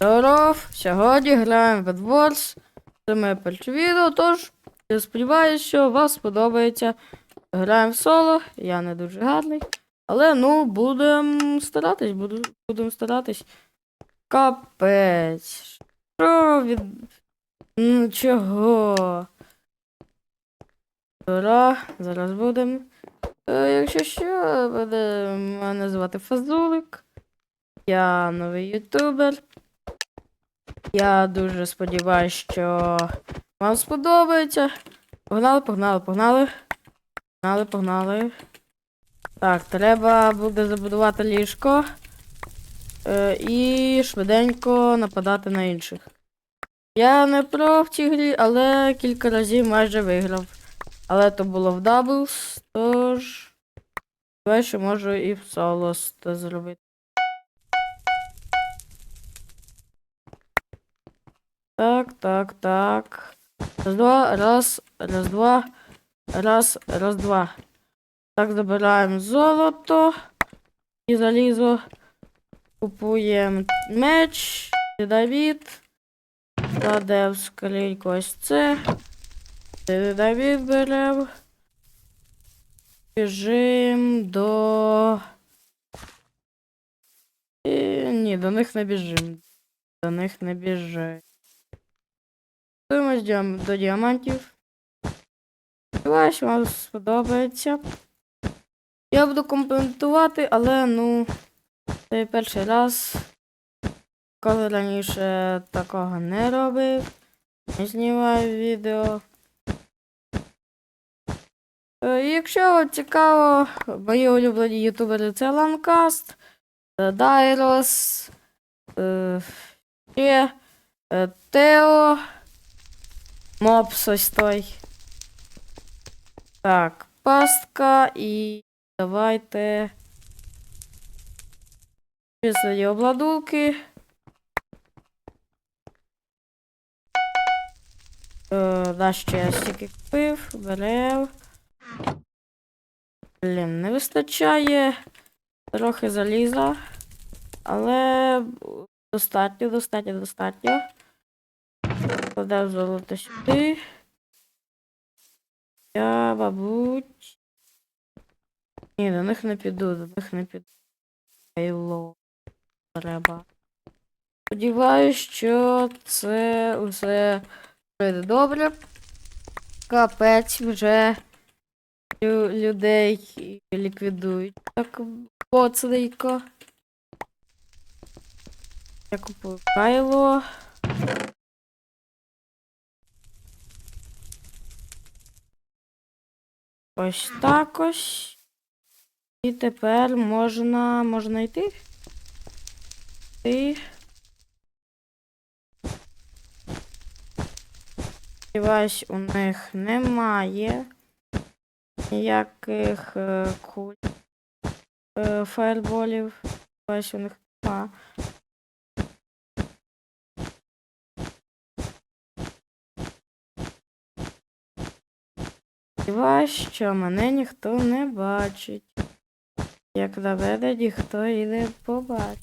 Здоров! Сьогодні граємо в Adwars. Це моє перше відео, тож я сподіваюся, що вам сподобається. Граємо в соло, я не дуже гарний. Але ну, будемо старатись, буду, будемо старатись. Капець. Що від. Ну чого? Ура, зараз будемо. Е, якщо що, буде мене звати Фазулик. Я новий ютубер. Я дуже сподіваюся, що вам сподобається. Погнали, погнали, погнали. Погнали, погнали. Так, треба буде забудувати ліжко. Е, і швиденько нападати на інших. Я не про в цій грі, але кілька разів майже виграв. Але то було в даблс, тож. Ще можу і в соло зробити. Так, так, так. Раз, два, раз, раз, два, раз, раз, два. Так, забираємо золото і залізо. Купуємо меч, Давід. Кладемо в ось це. Давід беремо. Біжим до. І... Ні, до них не біжим. До них не біжим. Готуємось до діамантів. Сподіваюсь, вам сподобається. Я буду комплементувати, але ну. Це перший раз. Коли раніше такого не робив. Не знімаю відео. Е, Якщо цікаво, мої улюблені ютубери це Ланкаст, е, Дайрос, е, ще Тео. Мопс ось той. Так, пастка і давайте. Писані обладунки. Е, да, ще я стільки купив, берев. Блін, не вистачає трохи заліза. Але достатньо, достатньо, достатньо. Кладав золото сюди. Я, мабуть. Ні, до них не піду, до них не піду. Хайло. Треба. Сподіваюсь, що це усе буде добре. Капець вже лю- людей ліквідують. Так поцненько. Я купую кайло. Ось так ось. І тепер можна. можна йти. Йти. Сподіваюсь, у них немає ніяких е, куль е, фаерболів. Сподіваюсь, у них немає. Сподіваюсь, що мене ніхто не бачить. Як на мене ніхто і не побачить.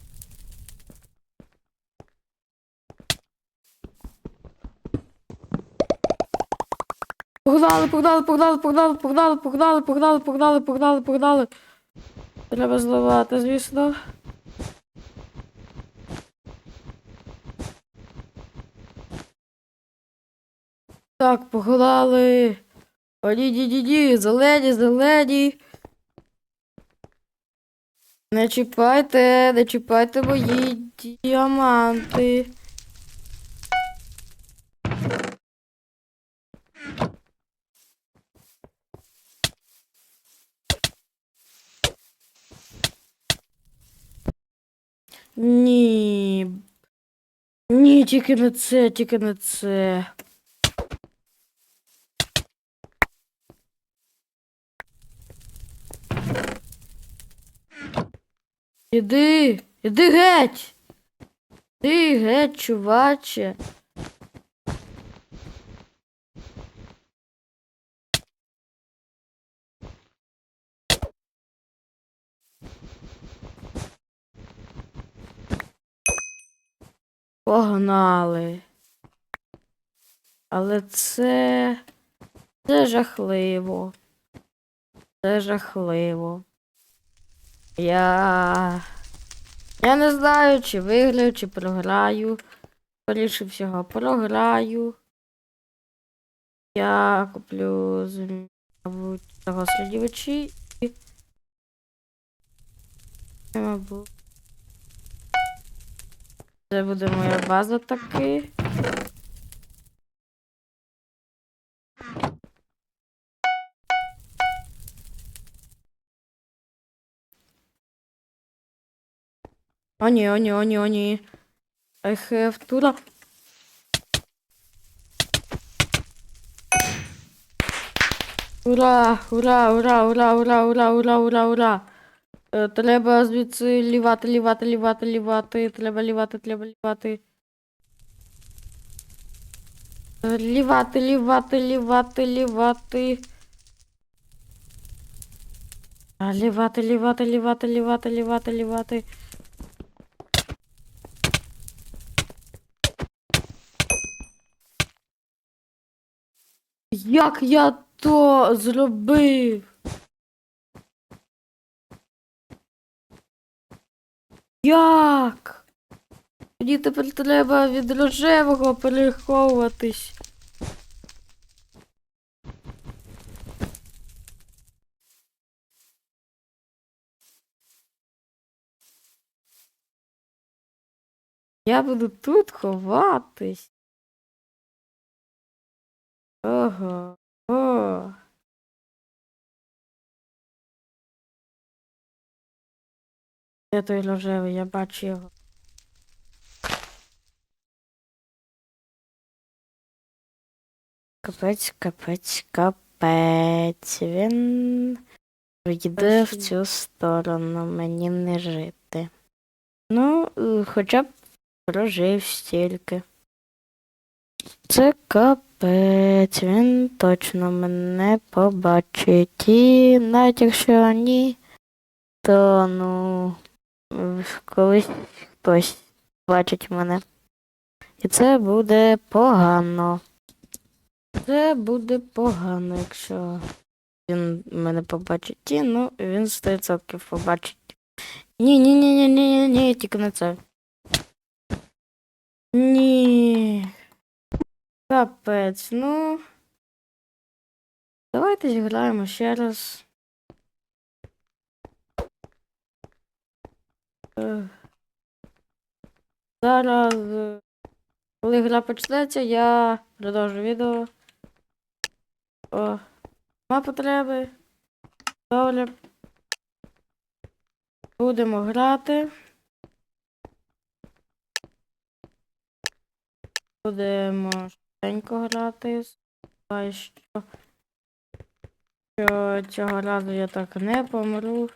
Погнали, погнали, погнали, погнали, погнали, погнали, погнали, погнали, погнали, погнали. Треба зливати, звісно. Так, погнали. О, ні, ні, ні, ні, зелені, зелені. Не чіпайте, не чіпайте мої діаманти. Ні. Ні, тільки не це, тільки не це. Іди, іди геть. Іди геть, чуваче. Погнали. Але це. Це жахливо. Це жахливо. Я. Я не знаю, чи виграю, чи програю. Скоріше всього, програю. Я куплю мабуть, того слідівачі і. Це буде моя база таки. О ні, о ні, о ні, о ні. I have to... Ура, ура, ура, ура, ура, ура, ура, ура, ура. Треба звідси лівати, лівати, лівати, лівати. Треба лівати, треба лівати. Лівати, лівати, лівати, лівати. Лівати, лівати, лівати, лівати, лівати, лівати. Як я то зробив? Як? Мені тепер треба від рожевого переховуватись. Я буду тут ховатись. Ого. О. Де той рожевий, я бачу його. Капець, капець, капець. Він йде в цю сторону, мені не жити. Ну, е, хоча б прожив стільки. Це капець, він точно мене побачить. І навіть якщо ні, то ну колись хтось бачить мене. І це буде погано. Це буде погано, якщо він мене побачить. І, ну, він 100% побачить. Ні, ні, ні, ні, ні, ні, ні, тільки не це. Ні. Капець, ну. Давайте зіграємо ще раз. Е, Зараз, е, коли гра почнеться, я продовжу відео. О, нема потреби. Добре. Будемо грати. Будемо швиденько грати. Сподіваюсь, що, що цього разу я так не помру.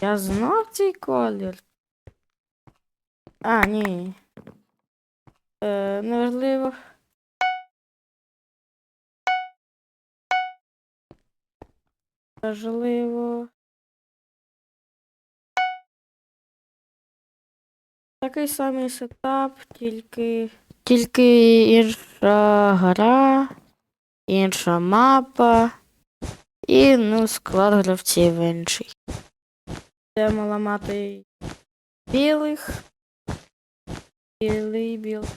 Я знав цей колір. А, ні. Е, неважливо. Важливо. Такий самий сетап, тільки. Тільки інша гра, інша мапа і ну, склад гравців інший. Будемо ламати білих. Білий, білий.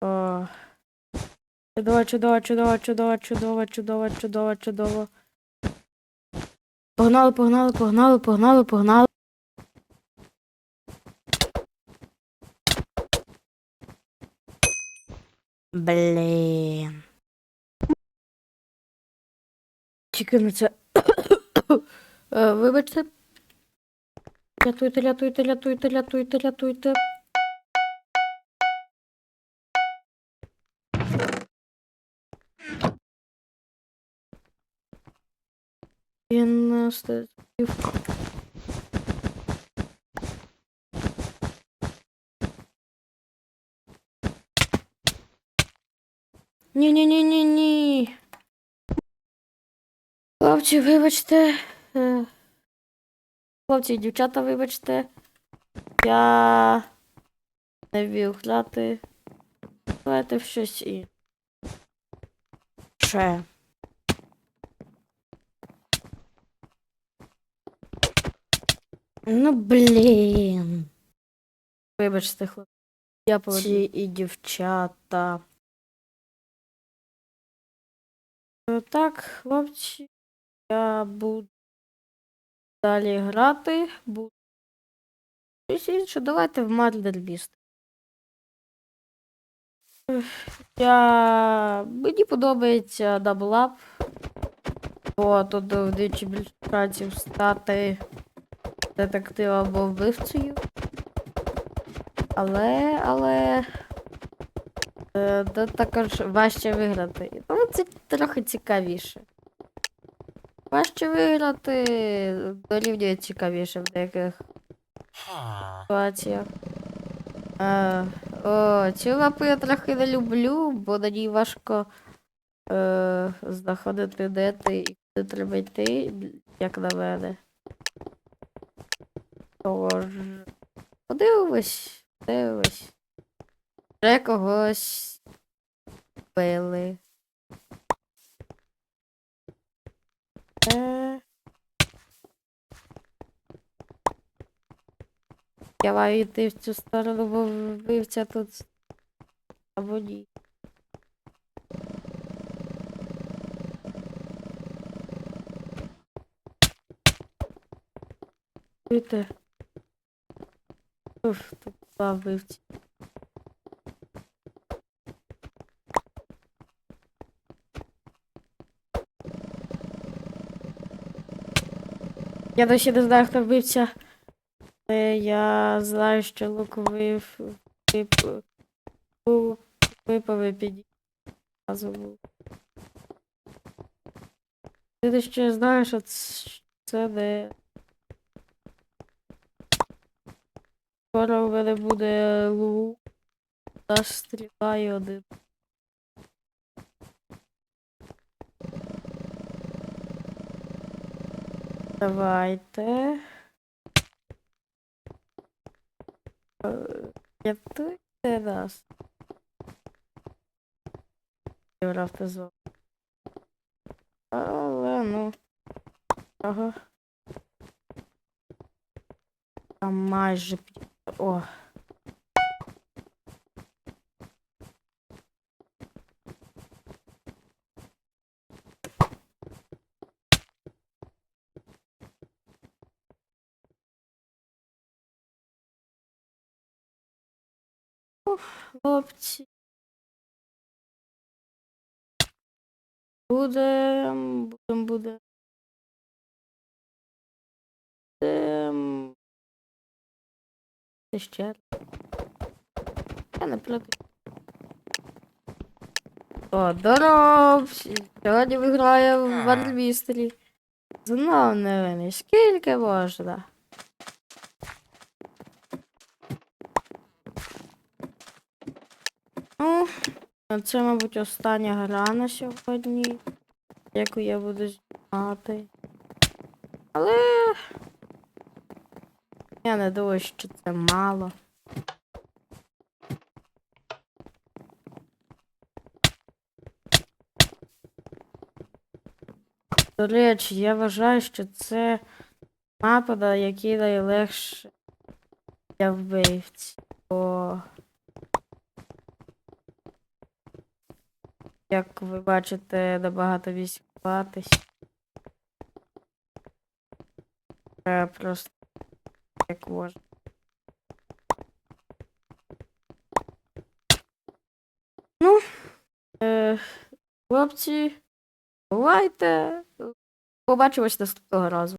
О. Чудово, чудово, чудово, чудово, чудово, чудово, чудово, чудово. Погнали, погнали, погнали, погнали, погнали. Блін. Тільки на це. Е, Вибачте. Рятуйте, рятуйте, рятуйте, рятуйте, рятуйте. 90 ні ні ні ні ні Хлопці, вибачте. Е. Хлопці, дівчата, вибачте. Я не вмію грати. Давайте в щось інше. Ну, блін. Вибачте, хлопці. Я Хлопці і дівчата. Е, Так, хлопці, я буду далі грати. Буду. Щось інше, давайте в Мардербіст. Я... Мені подобається даблап. Бо тут вдвічі більше шансів стати детективом або вбивцею. Але, але. Е, також важче виграти. Ну, це трохи цікавіше. Важче виграти дорівнює цікавіше в деяких ситуаціях. Е, о, цю лапу я трохи не люблю, бо на ній важко е, знаходити де ти і куди треба йти, як на мене. Тож. Подивимось, подивимось. Вже когось били. Е. Я маю йти в цю сторону, бо вбивця тут. Або ні. Чуєте? Уф, тут два вбивці. Я досі не знаю, хто вбивця. Я знаю, що лук вив... вип... лук випав і підійшов. Ти я знаю, що це не. Скоро у мене буде лук. Та стріла і один. Давайте. Е, Рятуйте нас. Євроавтозон. Але ну. Ага. Там майже пі- О. Хлопці. Будем, будем, буде. Будем. Це ще. Я не проти. О, здоров! Сьогодні виграє в Вармістері. Знов не винний. Скільки можна? Ну, це, мабуть, остання гра на сьогодні, яку я буду знімати. Але я не думаю, що це мало. До речі, я вважаю, що це мапа, на якій найлегше для вбивці. Бо Як ви бачите, набагато військуватись. Треба просто як можна. Ну, е, хлопці, бувайте. Побачимось наступного разу.